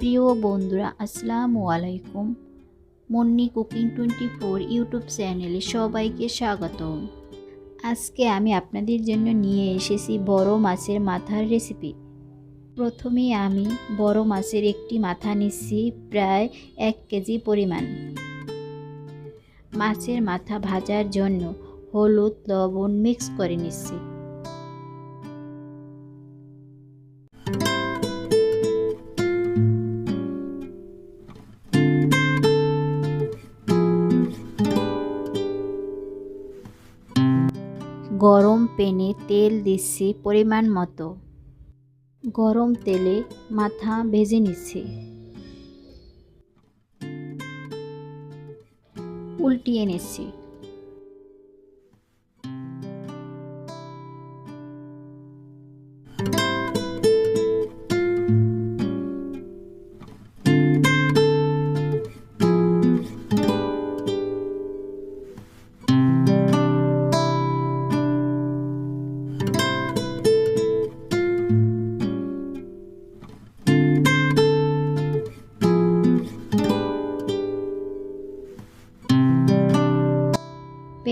প্রিয় বন্ধুরা, আসসালামু আলাইকুম। Monni cooking twenty four YouTube চ্যানেলে সবাইকে স্বাগত আজকে আমি আপনাদের জন্য নিয়ে এসেছি বড় মাছের মাথার রেসিপি। প্রথমে আমি বড় মাছের একটি মাথা নিচ্ছি প্রায় এক কেজি পরিমাণ। মাছের মাথা ভাজার জন্য হলুদ লবণ মিক্স করে নিচ্ছি। গরম প্যানে তেল দিচ্ছি পরিমাণ মতো। গরম তেলে মাথা ভেজে নিচ্ছি। উল্টিয়ে নিচ্ছি।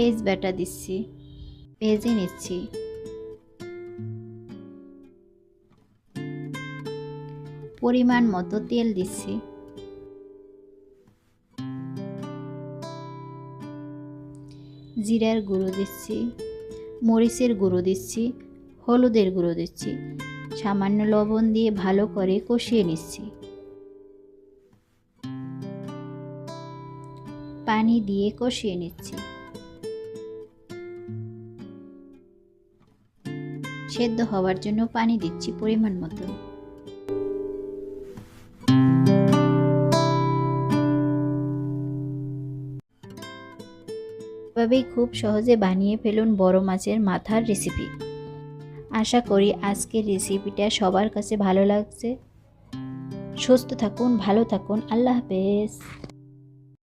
পেঁয়াজ বাটা দিচ্ছি। ভেজে নিচ্ছি। পরিমাণ মতো তেল দিচ্ছি। জিরার গুঁড়ো দিচ্ছি। মরিচের গুঁড়ো দিচ্ছি। হলুদের গুঁড়ো দিচ্ছি। সামান্য লবণ দিয়ে ভালো করে কষিয়ে নিচ্ছি। পানি দিয়ে কষিয়ে নিচ্ছি। সেদ্ধ হওয়ার জন্য পানি দিচ্ছি পরিমাণ মতো। এভাবেই খুব সহজে বানিয়ে ফেলুন বড় মাছের মাথার রেসিপি আশা করি আজকের রেসিপিটা সবার কাছে ভালো লাগছে। সুস্থ থাকুন, ভালো থাকুন, আল্লাহ হাফেজ।